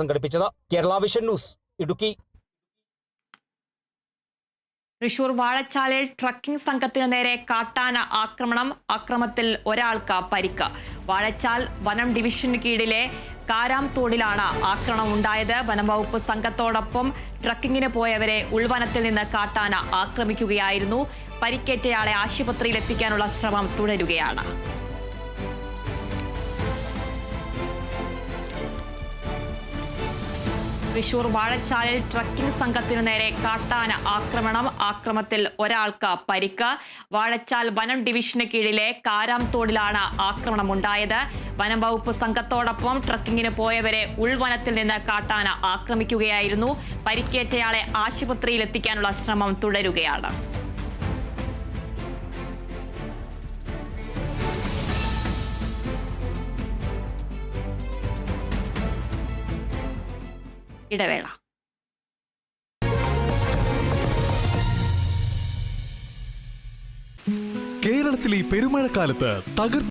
സംഘടിപ്പിച്ചത് Kerala vision news Idukki. Thrissur വാഴച്ചാലിൽ trekking സംഘത്തിനു നേരെ കാട്ടാന ആക്രമണം ആക്രമത്തിൽ ഒരാൾക്ക് പരിക്ക്. വാഴച്ചാൽ വനം ഡിവിഷന് കീഴിലെ കാരാംതോടിലാണ് ആക്രമണം ഉണ്ടായത്. വനം വകുപ്പ് സംഘത്തോടൊപ്പം ട്രക്കിങ്ങിന് പോയവരെ ഉൾവനത്തിൽ നിന്ന് കാട്ടാന ആക്രമിക്കുകയായിരുന്നു. പരിക്കേറ്റയാളെ ആശുപത്രിയിൽ എത്തിക്കാനുള്ള ശ്രമം തുടരുകയാണ്. തൃശൂർ വാഴച്ചാലിൽ ട്രക്കിംഗ് സംഘത്തിനു നേരെ കാട്ടാന ആക്രമണം. ആക്രമത്തിൽ ഒരാൾക്ക് പരിക്ക്. വാഴച്ചാൽ വനം ഡിവിഷന് കീഴിലെ കാരാംതോടിലാണ് ആക്രമണം ഉണ്ടായത് വനം വകുപ്പ് സംഘത്തോടൊപ്പം ട്രക്കിങ്ങിന് പോയവരെ ഉൾവനത്തിൽ നിന്ന് കാട്ടാന ആക്രമിക്കുകയായിരുന്നു. പരിക്കേറ്റയാളെ ആശുപത്രിയിൽ എത്തിക്കാനുള്ള ശ്രമം തുടരുകയാണ്. ഇടവേള. കേരളത്തിലെ പെരുമഴക്കാലത്ത് തകർ